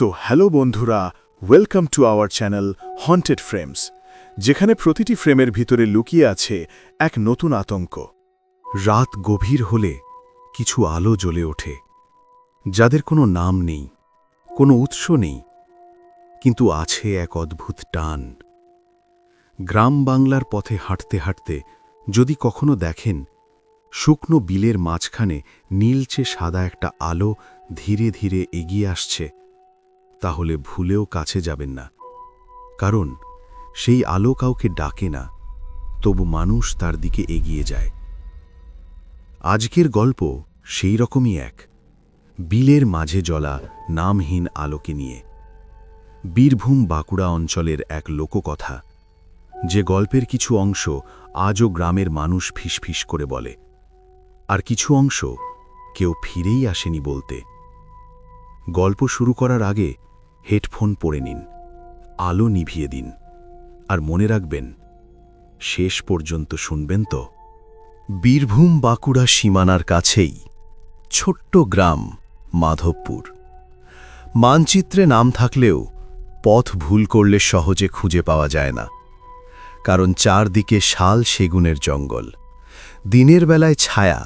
So hello বন্ধুরা, welcome to our channel haunted frames যেখানে প্রতিটি ফ্রেমের ভিতরে লুকিয়ে আছে এক নতুন আতঙ্ক। রাত গভীর হলে কিছু আলো জ্বলে ওঠে, যাদের কোনো নাম নেই, কোনো উৎস নেই, কিন্তু আছে এক অদ্ভুত টান। গ্রাম বাংলার পথে হাঁটতে হাঁটতে যদি কখনো দেখেন, শুকনো বিলের মাঝখানে নীলচে সাদা একটা আলো ধীরে ধীরে এগিয়ে আসছে। তাহলে ভুলেও কাছে যাবেন না। কারণ সেই আলো কাউকে ডাকে না, তবু মানুষ তার দিকে এগিয়ে যায়। আজকের গল্প সেই রকমই এক। বিলের মাঝে জলা নামহীন আলোকে নিয়ে। বীরভূম বাঁকুড়া অঞ্চলের এক লোককথা। যে গল্পের কিছু অংশ আজও গ্রামের মানুষ ফিসফিস করে বলে। আর কিছু অংশ কেউ ফিরেই আসেনি বলতে। গল্প শুরু করার আগে হেডফোন পরে নিন, আলো নিভিয়ে দিন, আর মনে রাখবেন, শেষ পর্যন্ত শুনবেন তো? বীরভূম বাঁকুড়া সীমানার কাছেই ছোট্ট গ্রাম, মাধবপুর। মানচিত্রে নাম থাকলেও পথ ভুল করলে সহজে খুঁজে পাওয়া যায় না, কারণ চারদিকে শাল সেগুনের জঙ্গল, দিনের বেলায় ছায়া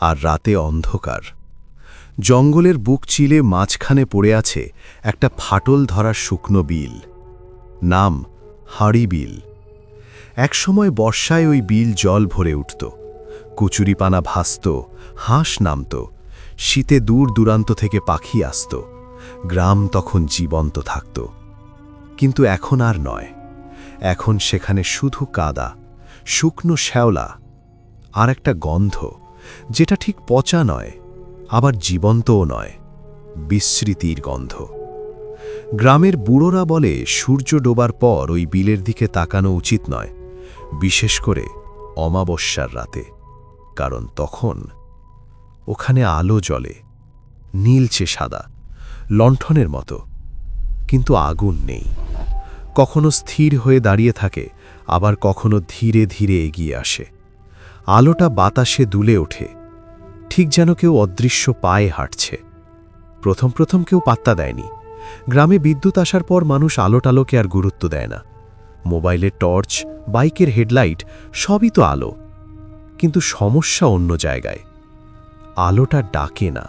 আর রাতে অন্ধকার। জঙ্গলের বুক চিলে মাঝখানে পড়ে আছে একটা ফাটল ধরা শুকনো বিল। নাম, হাড়ি বিল। একসময় বর্ষায় ওই বিল জল ভরে উঠত। কুচুরিপানা ভাসত, হাঁস নামত, শীতে দূর দূরান্ত থেকে পাখি আসত। গ্রাম তখন জীবন্ত থাকত। কিন্তু এখন আর নয়। এখন সেখানে শুধু কাদা, শুকনো শ্যাওলা আর একটা গন্ধ, যেটা ঠিক পচা নয়। আবার জীবন্তও নয়, বিস্মৃতির গন্ধ। গ্রামের বুড়োরা বলে, সূর্য ডোবার পর ওই বিলের দিকে তাকানো উচিত নয়, বিশেষ করে অমাবস্যার রাতে, কারণ তখন ওখানে আলো জ্বলে, নীলচে সাদা, লণ্ঠনের মতো, কিন্তু আগুন নেই। কখনো স্থির হয়ে দাঁড়িয়ে থাকে, আবার কখনো ধীরে ধীরে এগিয়ে আসে। আলোটা বাতাসে দুলে ওঠে ঠিক যেন কেউ অদৃশ্য পায়ে হাঁটছে। প্রথম প্রথম কেউ পাত্তা দেয়নি। গ্রামে বিদ্যুৎ আসার পর মানুষ আলোটালোকে আর গুরুত্ব দেয় না। মোবাইলের টর্চ, বাইকের হেডলাইট, সবই তো আলো। কিন্তু সমস্যা অন্য জায়গায়। আলোটা ডাকে না।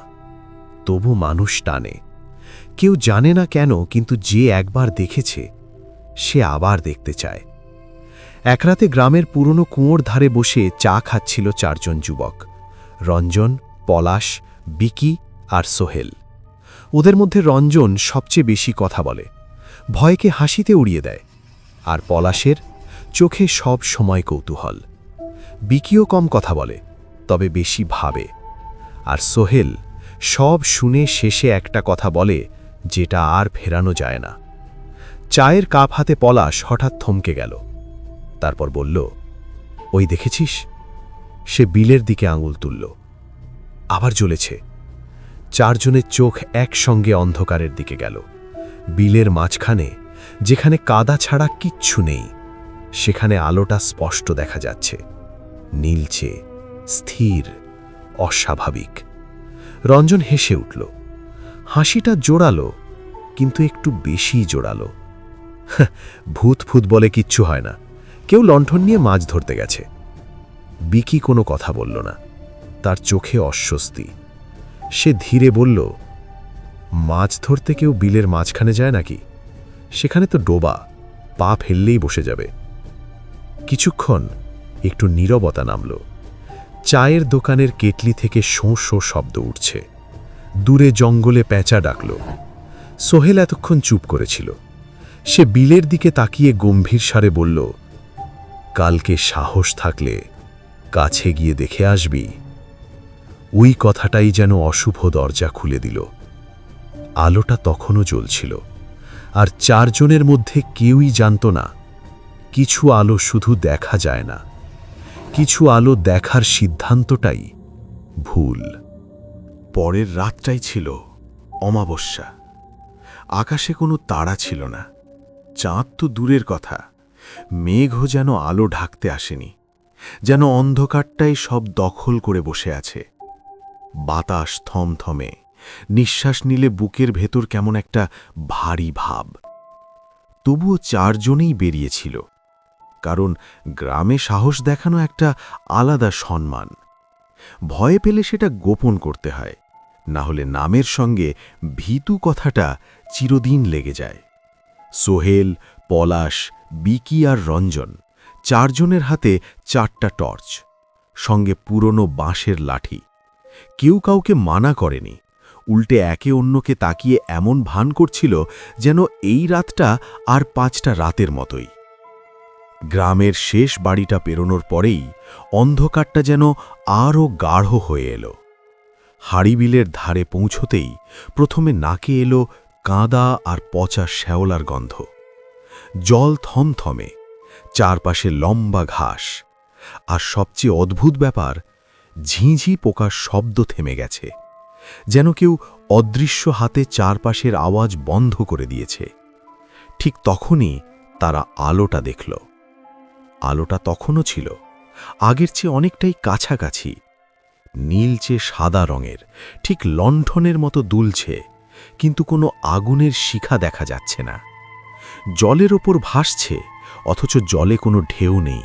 তবু মানুষ টানে। কেউ জানে না কেন, কিন্তু যে একবার দেখেছে, সে আবার দেখতে চায়। এক রাতে গ্রামের পুরনো কুঁয়োর ধারে বসে চা খাচ্ছিল চারজন যুবক। রঞ্জন, পলাশ, বিকি আর সোহেল। ওদের মধ্যে রঞ্জন সবচেয়ে বেশি কথা বলে। ভয়কে হাসিতে উড়িয়ে দেয়। আর পলাশের চোখে সব সময় কৌতূহল। বিকিও কম কথা বলে, তবে বেশি ভাবে। আর সোহেল সব শুনে শেষে একটা কথা বলে, যেটা আর ফেরানো যায় না। চায়ের কাপ হাতে পলাশ হঠাৎ থমকে গেল। তারপর বলল, ওই দেখেছিস? সে বিলের দিকে আঙুল তুলল। আবার জ্বলেছে। চারজনের চোখ একসঙ্গে অন্ধকারের দিকে গেল। বিলের মাঝখানে, যেখানে কাদা ছাড়া কিচ্ছু নেই, সেখানে আলোটা স্পষ্ট দেখা যাচ্ছে। নীলচে, স্থির, অস্বাভাবিক। রঞ্জন হেসে উঠল। হাসিটা জোড়ালো, কিন্তু একটু বেশি জোড়ালো। ভূত ফুত বলে কিচ্ছু হয় না। কেউ লণ্ঠন নিয়ে মাছ ধরতে গেছে। বিকি কোনো কথা বলল না। তার চোখে অস্বস্তি। সে ধীরে বলল, মাছ ধরতে কেউ বিলের মাঝখানে যায় নাকি? সেখানে তো ডোবা, পা ফেললেই বসে যাবে। কিছুক্ষণ একটু নীরবতা নামল। চায়ের দোকানের কেটলি থেকে শোঁ শোঁ শব্দ উঠছে। দূরে জঙ্গলে প্যাঁচা ডাকল। সোহেল এতক্ষণ চুপ করেছিল। সে বিলের দিকে তাকিয়ে গম্ভীর সারে বলল, কালকে সাহস থাকলে কাছে গিয়ে দেখে আসবি। ওই কথাটাই যেন অশুভ দরজা খুলে দিল। আলোটা তখনও জ্বলছিল। আর চারজনের মধ্যে কেউই জানত না, কিছু আলো শুধু দেখা যায় না। কিছু আলো দেখার সিদ্ধান্তটাই ভুল। পরের রাতটাই ছিল অমাবস্যা। আকাশে কোনো তারা ছিল না। চাঁদ তো দূরের কথা। মেঘও যেন আলো ঢাকতে আসেনি। যেন অন্ধকারটাই সব দখল করে বসে আছে। বাতাস থমথমে। নিঃশ্বাস নিলে বুকের ভেতর কেমন একটা ভারী ভাব। তবুও চারজনেই বেরিয়েছিল। কারণ গ্রামে সাহস দেখানো একটা আলাদা সম্মান। ভয়ে পেলে সেটা গোপন করতে হয়। না হলে নামের সঙ্গে ভীতু কথাটা চিরদিন লেগে যায়। সোহেল, পলাশ, বিকি আর রঞ্জন। চারজনের হাতে চারটা টর্চ, সঙ্গে পুরনো বাঁশের লাঠি। কেউ কাউকে মানা করেনি, উল্টে একে অন্যকে তাকিয়ে এমন ভান করছিল যেন এই রাতটা আর পাঁচটা রাতের মতোই। গ্রামের শেষ বাড়িটা পেরোনোর পরেই অন্ধকারটা যেন আরও গাঢ় হয়ে এলো। হাড়িবিলের ধারে পৌঁছতেই প্রথমে নাকে এলো কাঁদা আর পচা শ্যাওলার গন্ধ। জল থমথমে চারপাশে লম্বা ঘাস। আর সবচেয়ে অদ্ভুত ব্যাপার, ঝিঁঝি পোকার শব্দ থেমে গেছে, যেন কেউ অদৃশ্য হাতে চারপাশের আওয়াজ বন্ধ করে দিয়েছে। ঠিক তখনই তারা আলোটা দেখল। আলোটা তখনও ছিল, আগের চেয়ে অনেকটাই কাছাকাছি। নীলচে সাদা রঙের, ঠিক লণ্ঠনের মতো দুলছে, কিন্তু কোনো আগুনের শিখা দেখা যাচ্ছে না। জলের ওপর ভাসছে অথচ জলে কোনো ঢেউ নেই।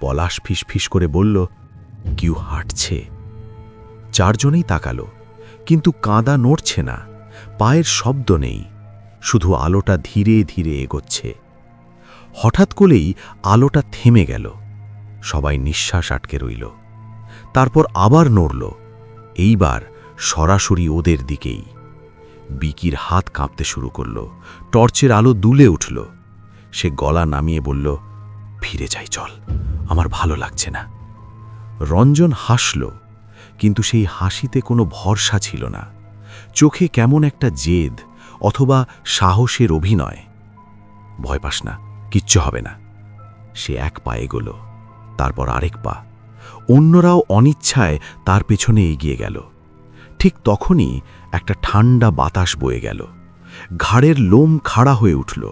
পলাশ ফিসফিস করে বলল, কিউ হাঁটছে? চারজনেই তাকালো, কিন্তু কাঁদা নড়ছে না, পায়ের শব্দ নেই, শুধু আলোটা ধীরে ধীরে এগোচ্ছে। হঠাৎ করেই আলোটা থেমে গেল, সবাই নিঃশ্বাস আটকে রইল, তারপর আবার নড়ল, এইবার সরাসরি ওদের দিকেই। বিকির হাত কাঁপতে শুরু করল, টর্চের আলো দুলে উঠল। সে গলা নামিয়ে বলল, ফিরে যাই, চল। আমার ভালো লাগছে না। রঞ্জন হাসল, কিন্তু সেই হাসিতে কোনো ভরসা ছিল না। চোখে কেমন একটা জেদ অথবা সাহসের অভিনয়। ভয় পাস না, কিচ্ছু হবে না। সে এক পা এগোল, তারপর আরেক পা। অন্যরাও অনিচ্ছায় তার পেছনে এগিয়ে গেল। ঠিক তখনই একটা ঠান্ডা বাতাস বয়ে গেল। ঘাড়ের লোম খাড়া হয়ে উঠল।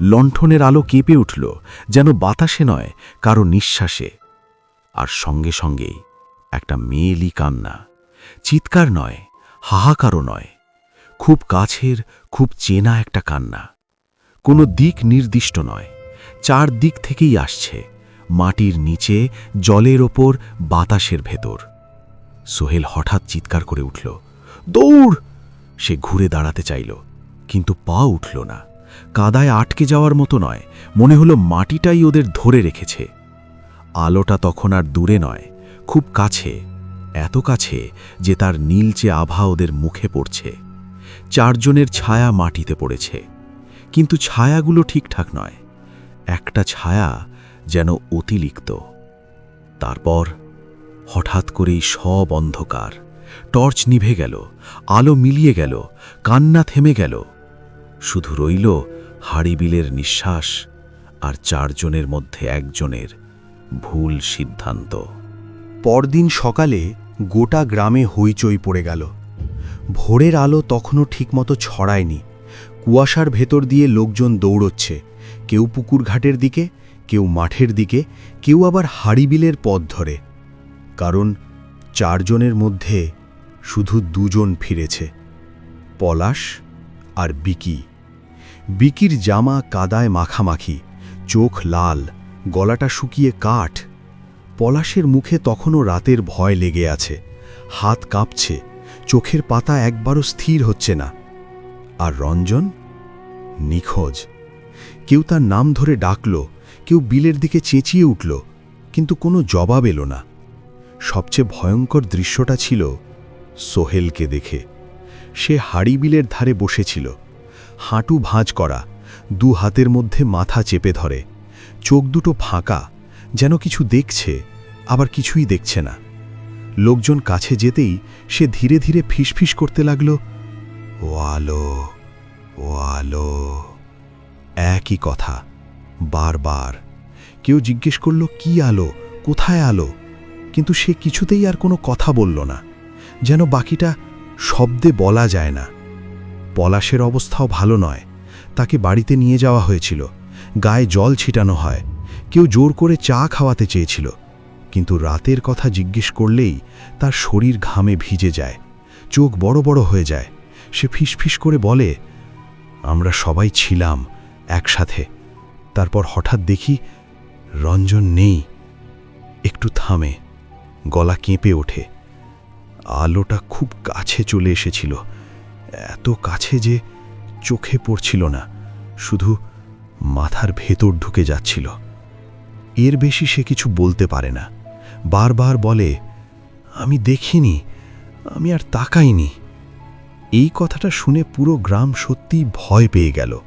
লণ্ঠনের আলো কেঁপে উঠল, যেন বাতাসে নয়, কারও নিঃশ্বাসে। আর সঙ্গে সঙ্গেই একটা মেয়েলি কান্না। চিৎকার নয়, হাহাকারও নয়। খুব কাছের, খুব চেনা একটা কান্না। কোনো দিক নির্দিষ্ট নয়, চার দিক থেকেই আসছে, মাটির নিচে, জলের ওপর, বাতাসের ভেতর। সোহেল হঠাৎ চিৎকার করে উঠল, দৌড়! সে ঘুরে দাঁড়াতে চাইল, কিন্তু পা উঠল না। কাদায় আটকে যাওয়ার মতো নয়, মনে হলো মাটিটাই ওদের ধরে রেখেছে। আলোটা তখন আর দূরে নয়, খুব কাছে, এত কাছে যে তার নীলচে আভা ওদের মুখে পড়ছে। চারজনের ছায়া মাটিতে পড়েছে, কিন্তু ছায়াগুলো ঠিকঠাক নয়, একটা ছায়া যেন অতিরিক্ত। তারপর হঠাৎ করেই সব অন্ধকার, টর্চ নিভে গেল, আলো মিলিয়ে গেল, কান্না থেমে গেল। শুধু রইল হাড়িবিলের নিঃশ্বাস আর চারজনের মধ্যে একজনের ভুল সিদ্ধান্ত। পরদিন সকালে গোটা গ্রামে হইচই পড়ে গেল। ভোরের আলো তখনও ঠিকমতো ছড়ায়নি। কুয়াশার ভেতর দিয়ে লোকজন দৌড়চ্ছে। কেউ পুকুর ঘাটের দিকে, কেউ মাঠের দিকে, কেউ আবার হাড়িবিলের পথ ধরে। কারণ চারজনের মধ্যে শুধু দুজন ফিরেছে, পলাশ আর বিকি। বিকির জামা কাদায় মাখামাখি, চোখ লাল, গলাটা শুকিয়ে কাঠ। পলাশের মুখে তখনও রাতের ভয় লেগে আছে। হাত কাঁপছে, চোখের পাতা একবারও স্থির হচ্ছে না। আর রঞ্জন? নিখোঁজ। কেউ তার নাম ধরে ডাকল, কেউ বিলের দিকে চেঁচিয়ে উঠল, কিন্তু কোনো জবাব এলো না। সবচেয়ে ভয়ঙ্কর দৃশ্যটা ছিল সোহেলকে দেখে। সে হাড়ি বিলের ধারে বসেছিল। হাঁটু ভাঁজ করা, দু হাতের মধ্যে মাথা চেপে ধরে, চোখ দুটো ফাঁকা, যেন কিছু দেখছে, আবার কিছুই দেখছে না। লোকজন কাছে যেতেই সে ধীরে ধীরে ফিসফিস করতে লাগল, ও আলো ও আলো। একই কথা, বারবার। কেউ জিজ্ঞেস করল, কি আলো? কোথায় আলো? কিন্তু সে কিছুতেই আর কোনো কথা বলল না, যেন বাকিটা শব্দে বলা যায় না। পলাশের অবস্থাও ভালো নয়। তাকে বাড়িতে নিয়ে যাওয়া হয়েছিল। গায়ে জল ছিটানো হয়। কেউ জোর করে চা খাওয়াতে চেয়েছিল। কিন্তু রাতের কথা জিজ্ঞেস করলেই তার শরীর ঘামে ভিজে যায়। চোখ বড় বড় হয়ে যায়। সে ফিসফিস করে বলে, আমরা সবাই ছিলাম একসাথে। তারপর হঠাৎ দেখি রঞ্জন নেই। একটু থামে। গলা কেঁপে ওঠে। আলোটা খুব কাছে চলে এসেছিল। এত কাছে যে চোখে পড়ছিল না, শুধু মাথার ভেতর ঢুকে যাচ্ছিল। এর বেশি সে কিছু বলতে পারে না। বারবার বলে, আমি দেখিনি, আমি আর তাকাইনি। এই কথাটা শুনে পুরো গ্রাম সত্যিই ভয় পেয়ে গেল।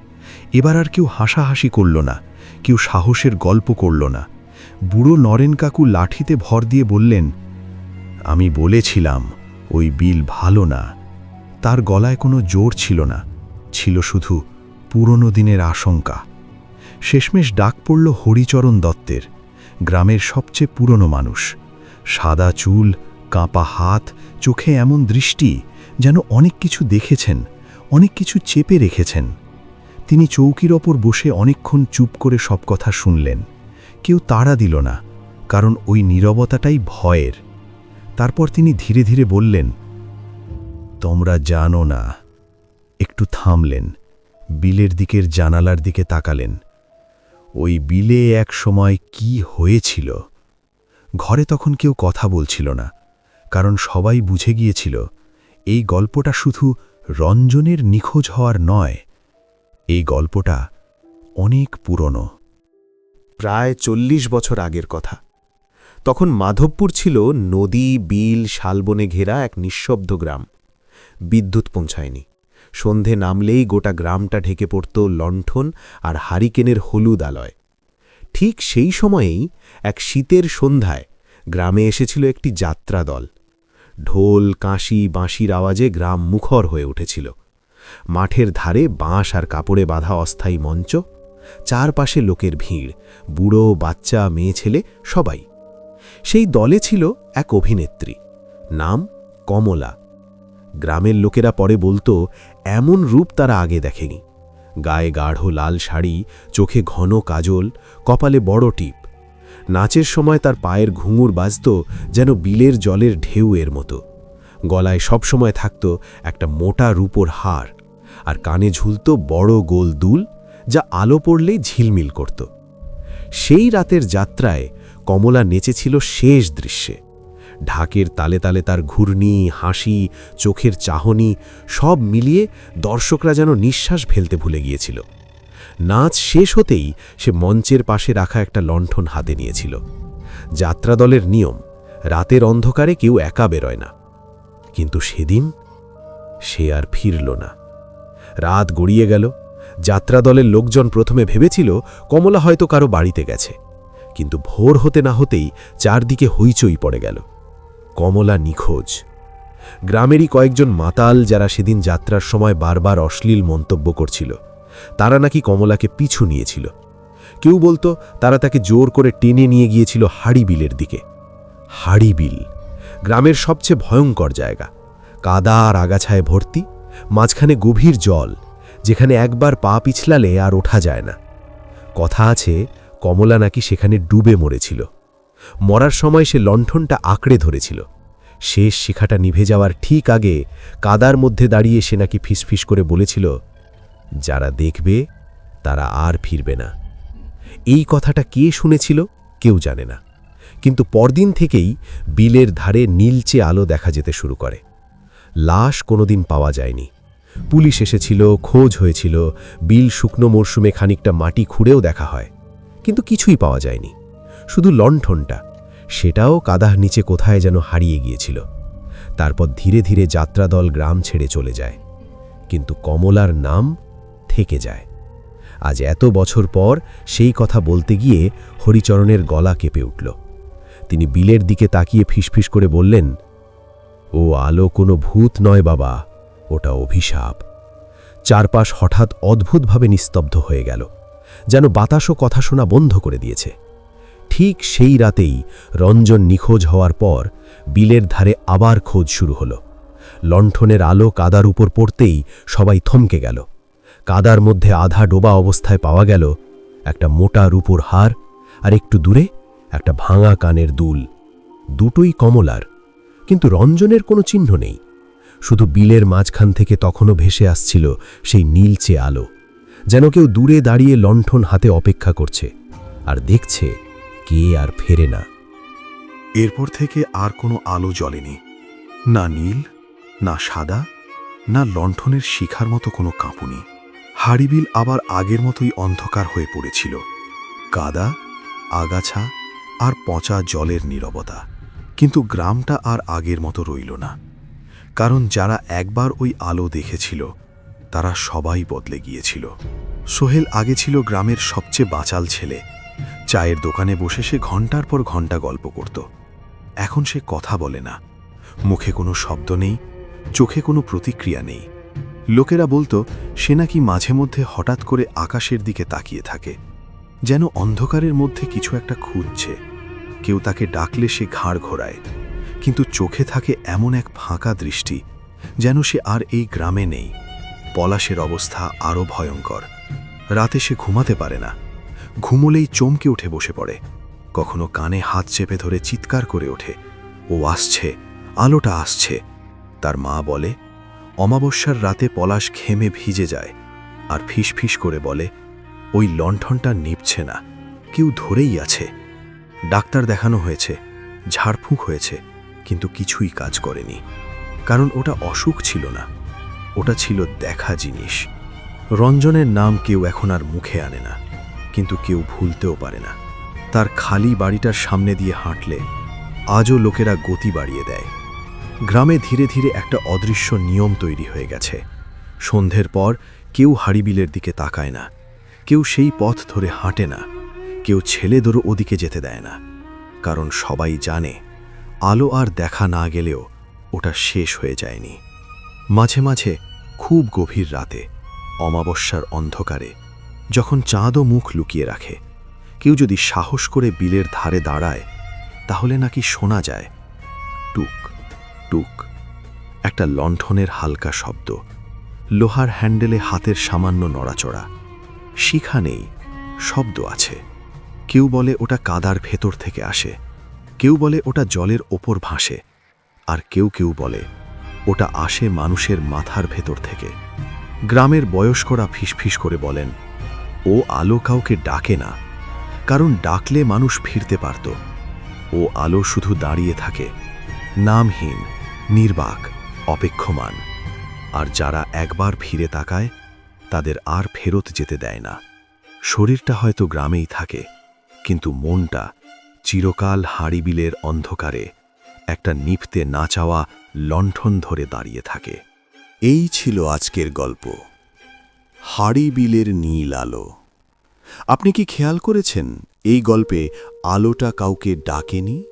এবার আর কেউ হাসাহাসি করল না, কেউ সাহসের গল্প করল না। বুড়ো নরেন কাকু লাঠিতে ভর দিয়ে বললেন, আমি বলেছিলাম, ওই বিল ভালো না। তার গলায় কোনো জোর ছিল না, ছিল শুধু পুরনো দিনের আশঙ্কা। শেষমেশ ডাক পড়ল হরিচরণ দত্তের, গ্রামের সবচেয়ে পুরনো মানুষ। সাদা চুল, কাঁপা হাত, চোখে এমন দৃষ্টি যেন অনেক কিছু দেখেছেন, অনেক কিছু চেপে রেখেছেন। তিনি চৌকির ওপর বসে অনেকক্ষণ চুপ করে সব কথা শুনলেন। কেউ তাড়া দিল না, কারণ ওই নীরবতাটাই ভয়ের। তারপর তিনি ধীরে ধীরে বললেন তোমরা জানো না। একটু থামলেন, বিলের দিকের জানালার দিকে তাকালেন। ওই বিলে এক সময় কি হয়েছিল? ঘরে তখন কেউ কথা বলছিল না, কারণ সবাই বুঝে গিয়েছিল, এই গল্পটা শুধু রঞ্জনের নিখোঁজ হওয়ার নয়, এই গল্পটা অনেক পুরনো। প্রায় চল্লিশ বছর আগের কথা। তখন মাধবপুর ছিল নদী, বিল, শালবনে ঘেরা এক নিঃশব্দ গ্রাম। বিদ্যুৎ পৌঁছায়নি। সন্ধে নামলেই গোটা গ্রামটা ঢেকে পড়ত লণ্ঠন আর হারিকেনের হলুদ আলয়। ঠিক সেই সময়েই এক শীতের সন্ধ্যায় গ্রামে এসেছিল একটি যাত্রা দল। ঢোল, কাঁসি, বাঁশির আওয়াজে গ্রাম মুখর হয়ে উঠেছিল। মাঠের ধারে বাঁশ আর কাপড়ে বাঁধা অস্থায়ী মঞ্চ, চারপাশে লোকের ভিড়, বুড়ো, বাচ্চা, মেয়ে, ছেলে, সবাই। সেই দলে ছিল এক অভিনেত্রী, নাম কমলা। গ্রামের লোকেরা পরে বলতো, এমন রূপ তারা আগে দেখেনি। গায়ে গাঢ় লাল শাড়ি, চোখে ঘন কাজল, কপালে বড় টিপ। নাচের সময় তার পায়ের ঘুঙুর বাজত যেন বিলের জলের ঢেউ এর মতো। গলায় সবসময় থাকত একটা মোটা রূপোর হার, আর কানে ঝুলত বড় গোল দুল, যা আলো পড়লেই ঝিলমিল করত। সেই রাতের যাত্রায় কমলা নেচেছিল শেষ দৃশ্যে। ঢাকের তালে তালে তার ঘূর্ণি, হাসি, চোখের চাহনি সব মিলিয়ে দর্শকরা যেন নিঃশ্বাস ফেলতে ভুলে গিয়েছিল। নাচ শেষ হতেই সে মঞ্চের পাশে রাখা একটা লণ্ঠন হাতে নিয়েছিল। যাত্রাদলের নিয়ম, রাতের অন্ধকারে কেউ একা বেরোয় না। কিন্তু সেদিন সে আর ফিরল না। রাত গড়িয়ে গেল, যাত্রাদলের লোকজন প্রথমে ভেবেছিল কমলা হয়তো কারও বাড়িতে গেছে। কিন্তু ভোর হতে না হতেই চারদিকে হইচই পড়ে গেল। কমলা নিখোঁজ। গ্রামেরই কয়েকজন মাতাল যারা সেদিন যাত্রার সময় বারবার অশ্লীল মন্তব্য করছিল, তারা নাকি কমলাকে পিছু নিয়েছিল। কেউ বলতো তারা তাকে জোর করে টেনে নিয়ে গিয়েছিল হাড়ি বিলের দিকে। হাড়ি বিল গ্রামের সবচেয়ে ভয়ঙ্কর জায়গা। কাদা আর আগাছায় ভর্তি, মাঝখানে গভীর জল, যেখানে একবার পা পিছলালে আর ওঠা যায় না। কথা আছে, কমলা নাকি সেখানে ডুবে মরেছিল। মরার সময় সে লণ্ঠনটা আঁকড়ে ধরেছিল। শেষ শিখাটা নিভে যাওয়ার ঠিক আগে কাদার মধ্যে দাঁড়িয়ে সে নাকি ফিসফিস করে বলেছিল, যারা দেখবে, তারা আর ফিরবে না। এই কথাটা কে শুনেছিল কেউ জানে না। কিন্তু পরদিন থেকেই বিলের ধারে নীলচে আলো দেখা যেতে শুরু করে। লাশ কোনোদিন পাওয়া যায়নি। পুলিশ এসেছিল, খোঁজ হয়েছিল, বিল শুকনো মরশুমে খানিকটা মাটি খুঁড়েও দেখা হয়। কিন্তু কিছুই পাওয়া যায়নি। শুধু লণ্ঠনটা, সেটাও কাদাহ নিচে কোথায় যেন হারিয়ে গিয়েছিল। তারপর ধীরে ধীরে যাত্রাদল গ্রাম ছেড়ে চলে যায়। কিন্তু কমলার নাম থেকে যায়। আজ এত বছর পর সেই কথা বলতে গিয়ে হরিচরণের গলা কেঁপে উঠল। তিনি বিলের দিকে তাকিয়ে ফিসফিস করে বললেন, ও আলো কোনো ভূত নয় বাবা, ওটা অভিশাপ। চারপাশ হঠাৎ অদ্ভুতভাবে নিস্তব্ধ হয়ে গেল, যেন বাতাসও কথা শোনা বন্ধ করে দিয়েছে। ঠিক সেই রাতেই রঞ্জন নিখোঁজ হওয়ার পর বিলের ধারে আবার খোঁজ শুরু হলো। লণ্ঠনের আলো কাদার উপর পড়তেই সবাই থমকে গেল। কাদার মধ্যে আধা ডোবা অবস্থায় পাওয়া গেল একটা মোটা রূপোর হার আর একটু দূরে একটা ভাঙা কানের দুল। দুটোই কমলার, কিন্তু রঞ্জনের কোনো চিহ্ন নেই। শুধু বিলের মাঝখান থেকে তখনও ভেসে আসছিল সেই নীলচে আলো, যেন কেউ দূরে দাঁড়িয়ে লণ্ঠন হাতে অপেক্ষা করছে আর দেখছে কে আর ফেরে না। এরপর থেকে আর কোনো আলো জ্বলেনি। না নীল, না সাদা, না লণ্ঠনের শিখার মতো কোনো কাঁপুনি। হাড়িবিল আবার আগের মতোই অন্ধকার হয়ে পড়েছিল। কাদা, আগাছা আর পচা জলের নীরবতা। কিন্তু গ্রামটা আর আগের মতো রইল না। কারণ যারা একবার ওই আলো দেখেছিল, তারা সবাই বদলে গিয়েছিল। সোহেল আগে ছিল গ্রামের সবচেয়ে বাচাল ছেলে। চায়ের দোকানে বসে সে ঘণ্টার পর ঘণ্টা গল্প করত। এখন সে কথা বলে না। মুখে কোনো শব্দ নেই, চোখে কোনো প্রতিক্রিয়া নেই। লোকেরা বলতো, সে নাকি মাঝে মধ্যে হঠাৎ করে আকাশের দিকে তাকিয়ে থাকে, যেন অন্ধকারের মধ্যে কিছু একটা খুঁজছে। কেউ তাকে ডাকলে সে ঘাড় ঘোরায়, কিন্তু চোখে থাকে এমন এক ফাঁকা দৃষ্টি, যেন সে আর এই গ্রামে নেই। পলাশের অবস্থা আরও ভয়ঙ্কর। রাতে সে ঘুমাতে পারে না। ঘুমলেই চমকে উঠে বসে পড়ে। কখনো কানে হাত চেপে ধরে চিৎকার করে ওঠে। ও আসছে, আলোটা আসছে। তার মা বলে, অমাবস্যার রাতে পলাশ ঘেমে ভিজে যায়। আর ফিসফিস করে বলে, ওই লণ্ঠনটা নিভছে না, কেউ ধরেই আছে। ডাক্তার দেখানো হয়েছে, ঝাড়ফুঁক হয়েছে, কিন্তু কিছুই কাজ করেনি। কারণ ওটা অসুখ ছিল না, ওটা ছিল দেখা জিনিস। রঞ্জনের নাম কেউ এখন আর মুখে আনে না। কিন্তু কেউ ভুলতেও পারে না। তার খালি বাড়িটার সামনে দিয়ে হাঁটলে আজও লোকেরা গতি বাড়িয়ে দেয়। গ্রামে ধীরে ধীরে একটা অদৃশ্য নিয়ম তৈরি হয়ে গেছে। সন্ধ্যের পর কেউ হাড়িবিলের দিকে তাকায় না। কেউ সেই পথ ধরে হাঁটে না। কেউ ছেলে ধরো ওদিকে যেতে দেয় না। কারণ সবাই জানে, আলো আর দেখা না গেলেও ওটা শেষ হয়ে যায়নি। মাঝে মাঝে, খুব গভীর রাতে, অমাবস্যার অন্ধকারে যখন চাঁদও মুখ লুকিয়ে রাখে, কেউ যদি সাহস করে বিলের ধারে দাঁড়ায়, তাহলে নাকি শোনা যায়, টুক টুক, একটা লণ্ঠনের হালকা শব্দ, লোহার হ্যান্ডেলে হাতের সামান্য নড়াচড়া, শিখা নেই, শব্দ আছে। কেউ বলে ওটা কাদার ভেতর থেকে আসে, কেউ বলে ওটা জলের ওপর ভাসে, আর কেউ কেউ বলে ওটা আসে মানুষের মাথার ভেতর থেকে। গ্রামের বয়স্করা ফিসফিস করে বলেন ও আলো কাউকে ডাকে না, কারণ ডাকলে মানুষ ফিরতে পারত। ও আলো শুধু দাঁড়িয়ে থাকে, নামহীন, নির্বাক, অপেক্ষমান। আর যারা একবার ফিরে তাকায়, তাদের আর ফেরত যেতে দেয় না। শরীরটা হয়তো গ্রামেই থাকে, কিন্তু মনটা চিরকাল হাড়িবিলের অন্ধকারে, একটা নিপতে না চাওয়া লণ্ঠন ধরে দাঁড়িয়ে থাকে। এই ছিল আজকের গল্প। হাড়িবিলের নীল আলো। আপনি কি খেয়াল করেছেন, এই গল্পে আলোটা কাউকে ডাকেনি?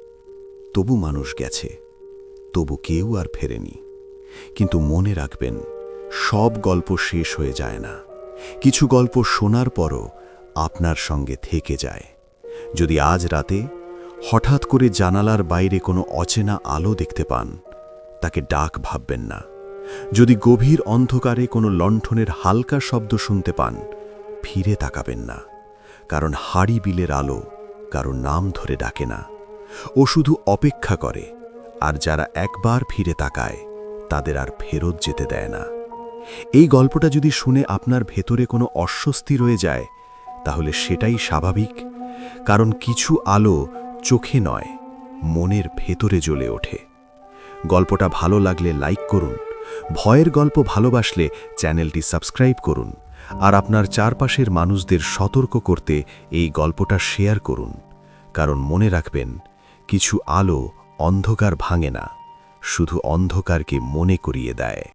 তবু মানুষ গেছে, তবু কেউ আর ফেরেনি। কিন্তু মনে রাখবেন, সব গল্প শেষ হয়ে যায় না। কিছু গল্প শোনার পরও আপনার সঙ্গে থেকে যায়। যদি আজ রাতে হঠাৎ করে জানালার বাইরে কোনো অচেনা আলো দেখতে পান, তাকে ডাক ভাববেন না। যদি গভীর অন্ধকারে কোনো লণ্ঠনের হালকা শব্দ শুনতে পান, ফিরে তাকাবেন না। কারণ হাড়ি বিলের আলো কারও নাম ধরে ডাকে না। ও শুধু অপেক্ষা করে, আর যারা একবার ফিরে তাকায়, তাদের আর ফেরত যেতে দেয় না। এই গল্পটা যদি শুনে আপনার ভেতরে কোনো অস্বস্তি রয়ে যায়, তাহলে সেটাই স্বাভাবিক, কারণ কিছু আলো চোখে নয়, মনের ভেতরে জ্বলে ওঠে। গল্পটা ভালো লাগলে লাইক করুন, ভয়ের গল্প ভালোবাসলে চ্যানেলটি সাবস্ক্রাইব করুন। আর আপনার চারপাশের মানুষদের সতর্ক করতে এই গল্পটা শেয়ার করুন। কারণ মনে রাখবেন, কিছু আলো অন্ধকার ভাঙে না, শুধু অন্ধকারকে মনে করিয়ে দেয়।